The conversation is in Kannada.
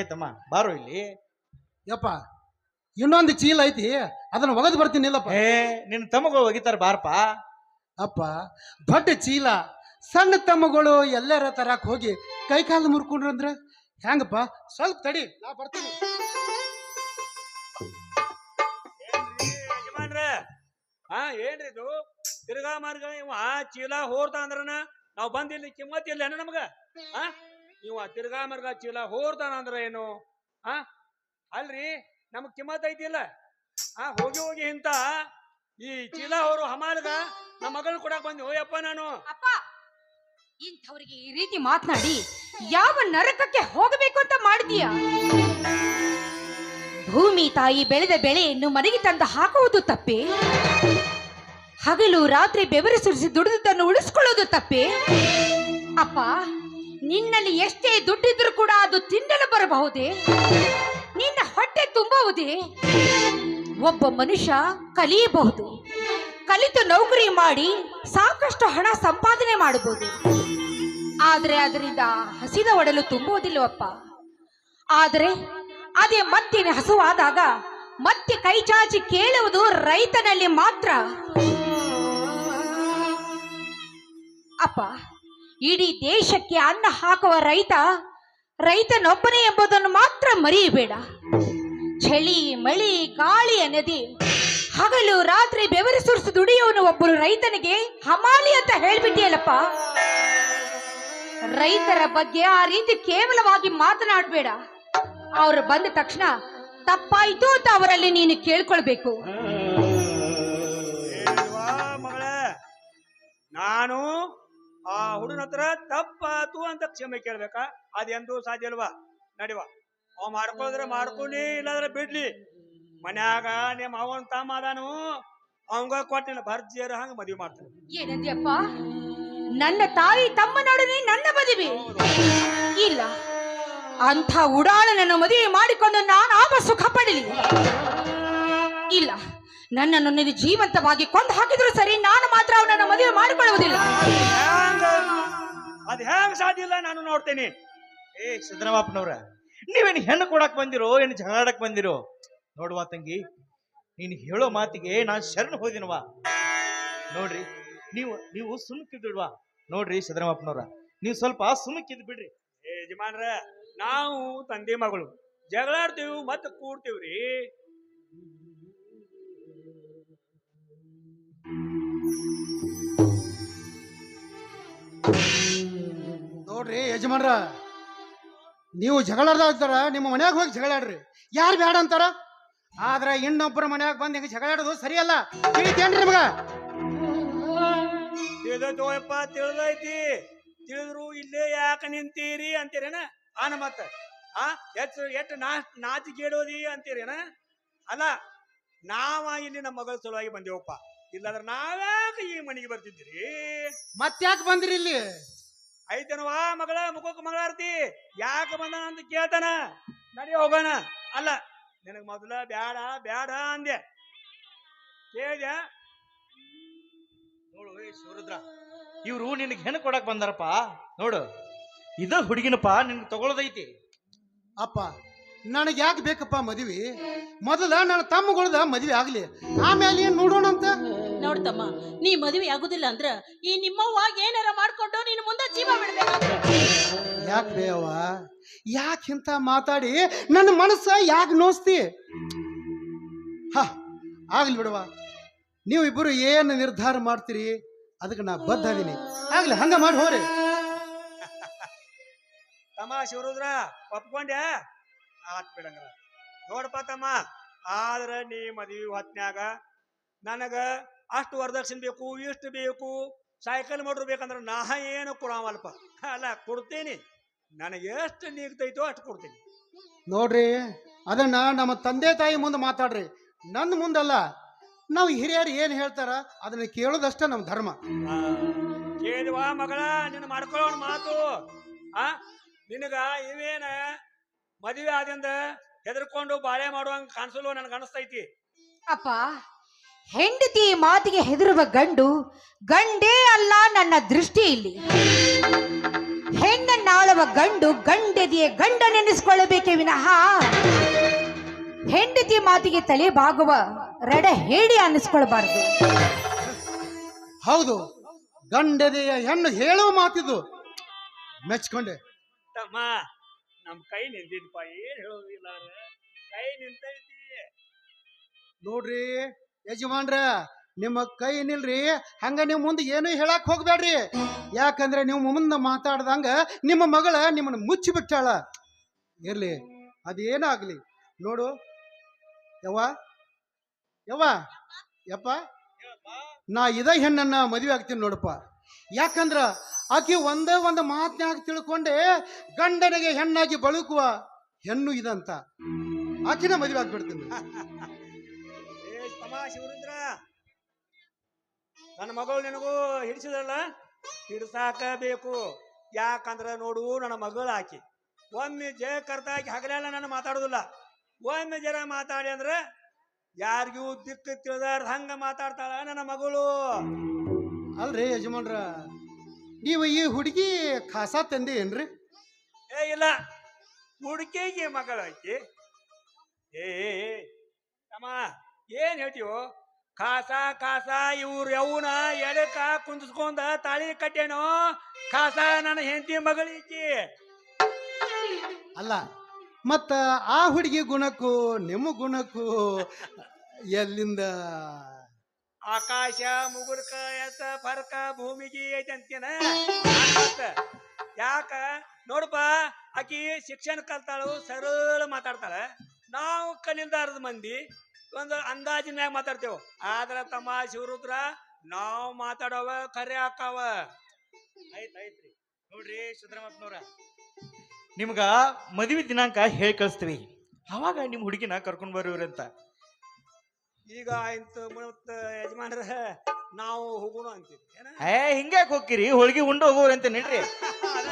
ಏ ತಮ್ಮ ಬಾರೋ ಇಲ್ಲಿ. ಯಪ್ಪ ಇನ್ನೊಂದು ಚೀಲ ಐತಿ ಅದನ್ನ ಒಗದು ಬರ್ತೀನಿ ಇಲ್ಲಪ್ಪ. ಏ ನಿನ್ನ ತಮ್ಮಗಳು ಒಗಿತಾರ ಬಾರಪ್ಪ. ಅಪ್ಪ ದೊಡ್ಡ ಚೀಲ ಸಣ್ಣ ತಮ್ಮಗಳು ಎಲ್ಲರ ತರಕ್ ಹೋಗಿ ಕೈ ಕಾಲು ಮುರ್ಕೊಂಡ್ರು ಅಂದ್ರ ಹೆಂಗಪ್ಪ? ಸ್ವಲ್ಪ ತಡಿ ನಾ ಬರ್ತೀನಿ. ಯಜಮಾನ್ರ? ಹಾ ಏನ್ರಿ ಇದು? ತಿರ್ಗಾ ಮಾರ್ಗ ಇವ ಚೀಲ ಹೋರ್ತಾ ಅಂದ್ರನ ನಾವ್ ಬಂದಿಲ್ಲ ಇಲ್ಲಿ ಕಿಮ್ಮತ್ ಇಲ್ಲ ನಮಗ? ಹಾ ಇವ ತಿರ್ಗಾ ಮರ್ಗ ಚೀಲ ಹೋರ್ತಾನ ಅಂದ್ರ ಏನು? ಆ? ಅಲ್ರಿ, ನಮಗ್ ಕಿಮ್ಮತ್ ಐತಿಲ್ಲ. ಆ, ಹೋಗಿ ಹೋಗಿ ಇಂತ ಈ ಚೀಲ ಅವರು ಹಮಾಲ್ಗ ನಮ್ಮ ಮಗಳ್ ಕೊಡಕ್ ಬಂದಿ ಹೋಯಪ್ಪ ನಾನು. ಅಪ್ಪ, ಇಂಥವ್ರಿಗೆ ಈ ರೀತಿ ಮಾತನಾಡಿ ಯಾವ ನರಕಕ್ಕೆ ಹೋಗಬೇಕು ಅಂತ ಮಾಡಿದೀಯ ಭೂಮಿ ತಾಯಿ ಬೆಳೆದ ಬೆಳೆಯನ್ನು ಮನೆಗೆ ತಂದು ಹಾಕುವುದು ತಪ್ಪೆ? ಹಗಲು ರಾತ್ರಿ ಬೆವರು ಸುರಿಸಿ ದುಡಿದುದನ್ನು ಉಳಿಸ್ಕೊಳ್ಳೋದು ತಪ್ಪೆ? ಅಪ್ಪ ನಿನ್ನಲ್ಲಿ ಎಷ್ಟೇ ದುಡ್ಡಿದ್ರೂ ಕೂಡ ಅದು ತಿನ್ನಲು ಬರಬಹುದೇ? ನಿನ್ನ ಹೊಟ್ಟೆ ತುಂಬಬಹುದೇ? ಒಬ್ಬ ಮನುಷ್ಯ ಕಲಿಯಬಹುದು. ಕಲಿತು ನೌಕರಿ ಮಾಡಿ ಸಾಕಷ್ಟು ಹಣ ಸಂಪಾದನೆ ಮಾಡಬಹುದು. ಆದರೆ ಅದರಿಂದ ಹಸಿದ ಒಡಲು ತುಂಬುವುದಿಲ್ಲವಪ್ಪ. ಆದರೆ ಅದೇ ಮತ್ತೆ ಹಸುವಾದಾಗ ಮತ್ತೆ ಕೈಚಾಚಿ ಕೇಳುವುದು ರೈತನಲ್ಲಿ ಮಾತ್ರ. ಅಪ್ಪ ಇಡೀ ದೇಶಕ್ಕೆ ಅನ್ನ ಹಾಕುವ ರೈತ, ರೈತನೊಬ್ಬನೇ ಎಂಬುದನ್ನು ಮಾತ್ರ ಮರೆಯಬೇಡ. ಚಳಿ, ಮಳಿ ಗಾಳಿಯ ನದಿ ಹಗಲು, ರಾತ್ರಿ ಬೆವರು ಸುರಿಸಿ ದುಡಿಯೋನು ಒಬ್ಬರು ರೈತನಿಗೆ ಹಮಾಲಿ ಅಂತ ಹೇಳ್ಬಿಟ್ಟಿಯಲ್ಲಪ್ಪ. ರೈತರ ಬಗ್ಗೆ ಆ ರೀತಿ ಕೇವಲವಾಗಿ ಮಾತನಾಡಬೇಡ. ಅವರು ಬಂದ ತಕ್ಷಣ, ತಪ್ಪಾಯ್ತು ಅಂತ ಅವರಲ್ಲಿ ನೀನು ಕೇಳ್ಕೊಳ್ಬೇಕು. ನಾನು ಆ ಹುಡುಗನ ಹತ್ರ ತಪ್ಪಾತು ಅಂತ ಕ್ಷಮೆ ಕೇಳ್ಬೇಕಾ? ಅದೆಂದೂ ಸಾಧ್ಯ ಇಲ್ವಾ? ನಡಿವಾ. ಅವ್ ಮಾಡ್ಕೊಂಡ್ರೆ ಮಾಡ್ಕೊಂಡಿ ಇಲ್ಲಾಂದ್ರೆ ಬಿಡ್ಲಿ. ಮನ್ಯಾಗ ನಿಮ್ಮ ಅವನ್ ತಮ್ಮ ಅದಾನು ಅವಂಗ ಕೊಟ್ಟಿನ ಭರ್ಜಿಯರ ಹಂಗ ಮದ್ವಿ ಮಾಡ್ತಾನೆ ಏನಂದ್ಯಪ್ಪ? ನನ್ನ ತಾಯಿ ತಮ್ಮ ನೋಡಿ ನನ್ನ ಮದುವೆ? ಇಲ್ಲ. ಅಂಥ ಉಡಾಳನನ್ನು ಮದುವೆ ಮಾಡಿಕೊಂಡು ನಾನು ಆಗ ಸುಖ ಪಡಲಿ ಇಲ್ಲ. ನನ್ನನ್ನು ನೀನು ಜೀವಂತವಾಗಿ ಕೊಂದು ಹಾಕಿದ್ರು ಸರಿ ನಾನು ಮಾತ್ರ ಅವನನ್ನು ಮದುವೆ ಮಾಡಿಕೊಳ್ಳುವುದಿಲ್ಲ. ಹ್ಯಾಂಗ? ಅದ್ ಹೆಂಗ್ ಸಾಧ್ಯ ಇಲ್ಲ? ನಾನು ನೋಡ್ತೇನೆ. ಏ ಸಿದ್ದರಾಮಪ್ಪನವ್ರ ನೀವೇನು ಹೆಣ್ಣು ಕೊಡಕ್ ಬಂದಿರೋ ಏನು ಜಗಳಾಡಕ್ ಬಂದಿರೋ? ನೋಡುವ ತಂಗಿ ನೀನು ಹೇಳೋ ಮಾತಿಗೆ ನಾನು ಶರಣ್ ಹೋದಿನವಾ ನೋಡ್ರಿ ನೀವು ನೀವು ಸುಮ್ಕಿದ್ಬಿಡ್ವಾ. ನೋಡ್ರಿ ಸಿದ್ದರಾಮಪ್ಪನವ್ರ ನೀವು ಸ್ವಲ್ಪ ಸುಮ್ಕಿದ್ ಬಿಡ್ರಿ. ಏ ಯಜಮಾನ್ರ ನಾವು ತಂದೆ ಮಗಳು. ಜಗಳಾಡ್ತೀವಿ ಮತ್ತೆ ಕೂಡ್ತೀವ್ರಿ. ಯಜಮಾನ್ರ ನೀವು ಜಗಳಾಡ್ದಾರ ನಿಮ್ಮ ಮನ್ಯಾಗ ಹೋಗಿ ಜಗಳಾಡ್ರಿ. ಯಾರು ಬೇಡ ಅಂತಾರ? ಆದ್ರೆ ಇನ್ನೊಬ್ಬರ ಮನ್ಯಾಗ ಬಂದು ಹಿಂಗೆ ಜಗಳಾಡೋದು ಸರಿಯಲ್ಲ. ತಿಳಿತೇನ್ರಿ ನಿಮಗ? ತಿಳಿದೋಯಪ್ಪ ತಿಳಿದೈತಿ ತಿಳಿದ್ರು ಇಲ್ಲೇ ಯಾಕೆ ನಿಂತೀರಿ ಅಂತೀರೇನ? ಆನ ಮತ್ತ ಆ ಹೆಚ್ಚು ಎಷ್ಟು ನಾ ನಾಚಿಕೇಡೋದಿ ಅಂತೀರೇನ? ಅಲ್ಲ ನಾವ ಇಲ್ಲಿ ನಮ್ಮ ಮಗಳ ಸಲುವಾಗಿ ಬಂದೇವಪ್ಪ. ಇಲ್ಲಾಂದ್ರೆ ನಾವ್ಯಾಕ ಈ ಮನೆಗೆ ಬರ್ತಿದ್ದೀರಿ? ಮತ್ತ್ಯಾಕೆ ಬಂದ್ರಿ ಇಲ್ಲಿ? ಐತನವಾ ಮಗಳ ಮುಖಕ್ಕೆ ಮಗಳಾರ್ತಿ ಯಾಕೆ ಬಂದ ಅಂತ ಕೇಳ್ತಾನ? ನಡಿ ಹೋಗೋಣ. ಅಲ್ಲ ನಿನಗೆ ಮೊದಲ ಬ್ಯಾಡ ಬ್ಯಾಡ ಅಂದೆ. ಕೇಳಿದ. ನೋಡು ಶಿವರುದ್ರ ಇವ್ರು ನಿನಗೆ ಹೆಣ್ಣು ಕೊಡಕ್ ಬಂದಾರಪ್ಪ. ನೋಡು ಇದ ಹುಡುಗಿನಪ್ಪ ನಿನ್ಗೆ ತಗೊಳ್ಳೋದೈತಿ ಅಪ್ಪ ನನಗೆ ಯಾಕೆ ಬೇಕಪ್ಪ ಮದುವೆ? ಮೊದಲ ನನ್ನ ತಮ್ಮಗಳದ ಮದುವೆ ಆಗ್ಲಿ ಆಮೇಲೆ ಏನ್ ನೋಡೋಣ ಅಂತ ನೋಡ್ತಮ್ಮ ನೀ ಮದುವೆ ಆಗುದಿಲ್ಲ ಅಂದ್ರ ಈ ನಿಮ್ಮವ್ವ ಏನಾರ ಮಾಡ್ಕೊಂಡು ನೀನು ಮುಂದೆ ಜೀವ ಬಿಡ್ಬೇಕಾಗ್ತದೆ ಯಾಕೆ ಬೇವ ಯಾಕೆ ಇಂಥ ಮಾತಾಡಿ? ನನ್ನ ಮನಸ್ಸ ಯಾಕೆ ನೋಸ್ತಿ? ಹ ಆಗ್ಲಿ ಬಿಡವ ನೀವು ಇಬ್ಬರು ಏನು ನಿರ್ಧಾರ ಮಾಡ್ತೀರಿ? ಅದಕ್ಕೆ ನಾ ಬದ್ಧ ಅದೀನಿ. ಆಗ್ಲಿ ಹಂಗ ಮಾಡಿ ಹೋರಿ ತಮ್ಮ ಶಿವರುದ್ರ ಒಪ್ಕೊಂಡೆ ಆತ್ ಬಿಡಂಗ್ರ. ನೋಡಪ್ಪ ತಮ್ಮ ಆದ್ರ ನೀ ಮದ್ವಿ ಹೊತ್ನ್ಯಾಗ ನನಗ ಅಷ್ಟು ವರದಕ್ಷಿಣೆ ಬೇಕು ಇಷ್ಟು ಬೇಕು ಸೈಕಲ್ ಮೋಟ್ರ್ ಬೇಕಂದ್ರೆ ನಾ ಏನು ಕೊಡವಲ್ಪ ಅಲ್ಲ ಕೊಡ್ತೀನಿ. ನನಗೆ ಎಷ್ಟು ನೀಗ್ತೈತೋ ಅಷ್ಟು ಕೊಡ್ತೀನಿ. ನೋಡ್ರಿ ಅದನ್ನ ನಮ್ಮ ತಂದೆ ತಾಯಿ ಮುಂದೆ ಮಾತಾಡ್ರಿ. ನನ್ನ ಮುಂದಲ್ಲ ನಾವು ಹಿರಿಯರು ಏನು ಹೇಳ್ತಾರ ಅದನ್ನ ಕೇಳೋದಷ್ಟೇ ನಮ್ಮ ಧರ್ಮ. ಕೇಳುವಾ ಮಗಳ ನಿನ್ನ ಮಾಡ್ಕೊಳ್ಳೋಣ ಮಾತು. ಆ ನಿನಗ ಇವೇನ ಮದುವೆ ಆದಿಂದ ಹೆದರ್ಕೊಂಡು ಬಾಳೆ ಮಾಡುವಂಗ ಕಾಣಿಸಲು ನನಗೆ ಅನಿಸ್ತೈತಿ. ಅಪ್ಪ ಹೆಂಡತಿ ಮಾತಿಗೆ ಹೆದರುವ ಗಂಡು ಗಂಡೇ ಅಲ್ಲ ನನ್ನ ದೃಷ್ಟಿ ಇಲ್ಲಿ. ಹೆಣ್ಣನ್ನಾಳುವ ಗಂಡು ಗಂಡ ನೆನಿಸ್ಕೊಳ್ಳಬೇಕೆ ವಿನಃ. ಹೆಂಡತಿ ಮಾತಿಗೆ ತಲೆ ಬಾಗುವ ರಡ ಹೇಳಿ ಅನ್ನಿಸ್ಕೊಳ್ಬಾರ್ದು ಹೌದು ಗಂಡದೆಯ ಹೆಣ್ಣು ಹೇಳುವ ಮಾತಿದು. ಮೆಚ್ಕೊಂಡೆ. ತಮ್ಮ ನಮ್ ಕೈ ನಿಂತಿದ್ಪ ಏನ್ ಹೇಳೋದಿಲ್ಲ ಕೈ ನಿಂತೈತಿ. ನೋಡ್ರಿ ಯಜಮಾನ್ರ, ನಿಮ್ಮ ಕೈ ನಿಲ್ರಿ. ಹಂಗ ನೀವು ಮುಂದೆ ಏನು ಹೇಳಕ್ ಹೋಗ್ಬೇಡ್ರಿ ಯಾಕಂದ್ರೆ ನೀವು ಮುಂದೆ ಮಾತಾಡ್ದಂಗ ನಿಮ್ಮ ಮಗಳ ನಿಮ್ಮನ್ನ ಮುಚ್ಚಿ ಬಿಟ್ಟಾಳ ಇರ್ಲಿ ಅದೇನಾಗ್ಲಿ ನೋಡು, ಯವ್ವ ಯವ್ವ, ಯಪ್ಪ, ನಾ ಇದ ಹೆಣ್ಣನ್ನ ಮದುವೆ ಆಗ್ತೀನಿ ನೋಡಪ್ಪ. ಯಾಕಂದ್ರ ಆಕಿ ಒಂದೇ ಒಂದು ಮಾತನ್ಯಾಗ ತಿಳ್ಕೊಂಡೆ ಗಂಡನಿಗೆ ಹೆಣ್ಣಾಗಿ ಬಳುಕುವ ಹೆಣ್ಣು ಇದಂತ. ಆಕಿನ ಮದುವೆ ಆಗ್ಬಿಡ್ತೀನಿ. ತಮ್ಮ ಶಿವರುದ್ರ ನನ್ನ ಮಗಳು ನಿನಗೂ ಹಿಡಿಸಿದಲ್ಲ ಹಿಡ್ಸಾಕ ಬೇಕು ಯಾಕಂದ್ರ ನೋಡು ನನ್ನ ಮಗಳು ಆಕಿ. ಒಮ್ಮೆ ಜಯ ಕರ್ತಾಕಿ ಹಗಲೆಲ್ಲ ನಾನು ಮಾತಾಡೋದಿಲ್ಲ. ಒಮ್ಮೆ ಜರ ಮಾತಾಡಿ ಅಂದ್ರೆ ಯಾರಿಗೂ ದಿಕ್ಕು ತಿಳಿದಾರ ಹಂಗ ಮಾತಾಡ್ತಾಳ ನನ್ನ ಮಗಳು. ಅಲ್ರಿ ಯಜಮಾನ್ರ ನೀವು ಈ ಹುಡುಗಿ ಖಾಸ ತಂದೆ ಏನ್ರಿ? ಏ ಇಲ್ಲ. ಹುಡುಗಿಗೆ ಮಗಳು ಐತಿ ಏ ಏ, ಏ, ತಮ್ಮ. ಏನ್ ಹೇಳ್ತೀವೋ? ಕಾಸ ಕಾಸ ಇವ್ರು ಯವ್ನ ಎಡಕ ಕುಂದಿಸ್ಕೊಂಡ ತಾಳಿ ಕಟ್ಟೇನೋ? ಕಾಸ ನನ್ನ ಹೆಂಡತಿ ಮಗಳೀಕಿ. ಅಲ್ಲ ಮತ್ತ ಆ ಹುಡುಗಿ ಗುಣಕ್ಕೂ ನಿಮ್ಮ ಗುಣಕ್ಕೂ ಎಲ್ಲಿಂದ? ಆಕಾಶ ಮುಗುರ್ಕ ಎತ್ತ ಫರ್ಕ ಭೂಮಿಗೆ ಐತಿ ಅಂತೇನ? ಯಾಕ? ನೋಡಪ್ಪ ಆಕಿ ಶಿಕ್ಷಣ ಕಲ್ತಾಳು ಸರಳ ಮಾತಾಡ್ತಾಳ. ನಾವು ಕಲಿಲ್ದಾರದ ಮಂದಿ ಒಂದು ಅಂದಾಜಿನ ಮ್ಯಾಗ ಮಾತಾಡ್ತೇವ. ಆದ್ರ ತಮ್ಮ ಶಿವರುದ್ರ ನಾವು ಮಾತಾಡವ ಕರೆ ಹಾಕಾವ. ಆಯ್ತ್ ಆಯ್ತ್ರಿ. ನೋಡ್ರಿ ಸಿದ್ದರಾಮಪ್ಪನವ್ರ ನಿಮ್ಗ ಮದುವೆ ದಿನಾಂಕ ಹೇಳಿ ಕಳಿಸ್ತೀವಿ. ಅವಾಗ ನಿಮ್ ಹುಡುಗಿನ ಕರ್ಕೊಂಡ್ ಬರ್ರಿ ಅಂತ. ಈಗ ಇಂತ ಮತ್ತ ಯಜಮಾನ್ರ ನಾವು ಹೋಗೋಣ ಅಂತೀವಿ. ಏನ? ಏ ಹಿಂಗ್ಯಾಕ್ ಹೋಗ್ತೀರಿ? ಹೋಳಿಗೆ ಉಂಡು ಹೋಗೋರಿ ಅಂತ ನಡ್ರಿ ಅದ